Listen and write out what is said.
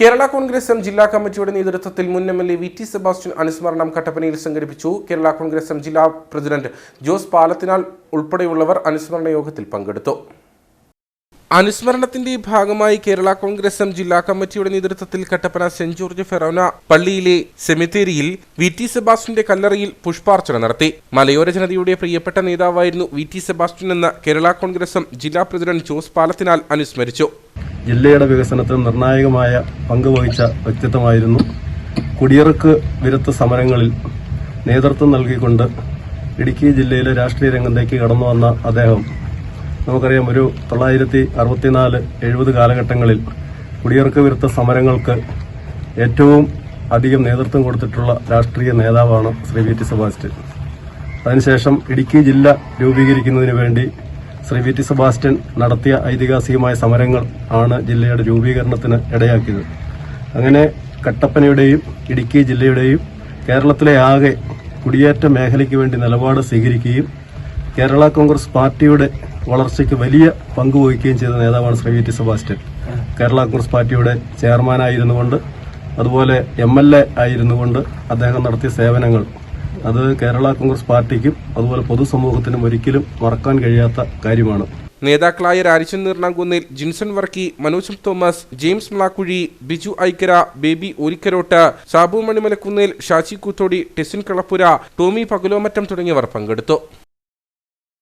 Kerala Congress M ജില്ലാ കമ്മിറ്റിയുടെ നേതൃത്വത്തിൽ മുൻ M L A V T Sebastian അനുസ്മരണം കട്ടപ്പനയിൽ സംഘടിപ്പിച്ചു. കേരള കോൺഗ്രസ് എം ജില്ലാ പ്രസിഡന്റ് ജോസ് പാലത്തിനാൽ ഉൾപ്പെടെയുള്ളവർ അനുസ്മരണ യോഗത്തിൽ പങ്കെടുത്തു. അനുസ്മരണത്തിന്റെ ഭാഗമായി കേരള കോൺഗ്രസ് എം ജില്ലാ കമ്മിറ്റിയുടെ നേതൃത്വത്തിൽ കട്ടപ്പന സെന്റ് ജോർജ് ഫെറോന പള്ളിയിലെ സെമിത്തേരിയിൽ വി ടി സെബാസ്റ്റിന്റെ കല്ലറയിൽ പുഷ്പാർച്ചന നടത്തി. മലയോര ജനതയുടെ പ്രിയപ്പെട്ട നേതാവായിരുന്നു വി ടി സെബാസ്റ്റ്യൻ എന്ന് കേരള കോൺഗ്രസ് എം ജില്ലാ പ്രസിഡന്റ് ജോസ് പാലത്തിനാൽ അനുസ്മരിച്ചു. ജില്ലയുടെ വികസനത്തിൽ നിർണായകമായ പങ്ക് വഹിച്ച വ്യക്തിത്വമായിരുന്നു. കുടിയിറക്ക് വിരുദ്ധ സമരങ്ങളിൽ നേതൃത്വം നൽകിക്കൊണ്ട് ഇടുക്കി ജില്ലയിലെ രാഷ്ട്രീയ രംഗത്തേക്ക് കടന്നു വന്ന അദ്ദേഹം നമുക്കറിയാം ഒരു തൊള്ളായിരത്തി അറുപത്തിനാല് എഴുപത് കാലഘട്ടങ്ങളിൽ കുടിയിറക്ക് വിരുദ്ധ സമരങ്ങൾക്ക് ഏറ്റവും അധികം നേതൃത്വം കൊടുത്തിട്ടുള്ള രാഷ്ട്രീയ നേതാവാണ് ശ്രീ വി ടി സെബാസ്റ്റ്യൻ അതിനുശേഷം ഇടുക്കി ജില്ല രൂപീകരിക്കുന്നതിന് വേണ്ടി ശ്രീ വി ടി സെബാസ്റ്റ്യൻ നടത്തിയ ഐതിഹാസികമായ സമരങ്ങൾ ആണ് ജില്ലയുടെ രൂപീകരണത്തിന് ഇടയാക്കിയത്. അങ്ങനെ കട്ടപ്പനയുടെയും ഇടുക്കി ജില്ലയുടെയും കേരളത്തിലെ ആകെ കുടിയേറ്റ മേഖലയ്ക്ക് വേണ്ടി നിലപാട് സ്വീകരിക്കുകയും കേരള കോൺഗ്രസ് പാർട്ടിയുടെ വളർച്ചയ്ക്ക് വലിയ പങ്ക് വഹിക്കുകയും ചെയ്ത നേതാവാണ് Shri V T Sebastian Kerala Congress പാർട്ടിയുടെ ചെയർമാനായിരുന്നുകൊണ്ട് അതുപോലെ എം എൽ എ ആയിരുന്നുകൊണ്ട് അദ്ദേഹം നടത്തിയ സേവനങ്ങൾ അത് കേരള കോൺഗ്രസ് പാർട്ടിക്കും അതുപോലെ പൊതുസമൂഹത്തിനും ഒരിക്കലും മറക്കാൻ കഴിയാത്ത കാര്യമാണ്. നേതാക്കളായ രാജൻ നീർണാങ്കുന്നിൽ ജിൻസൺ വർക്കി മനോജ് തോമസ് ജെയിംസ് മ്ലാക്കുഴി ബിജു ഐക്കര ബേബി ഓരിക്കരോട്ട് സാബു മണിമലക്കുന്നിൽ ഷാജി കൂത്തോടി ടെസിൻ കളപ്പുര ടോമി പകലോമറ്റം തുടങ്ങിയവർ പങ്കെടുത്തു.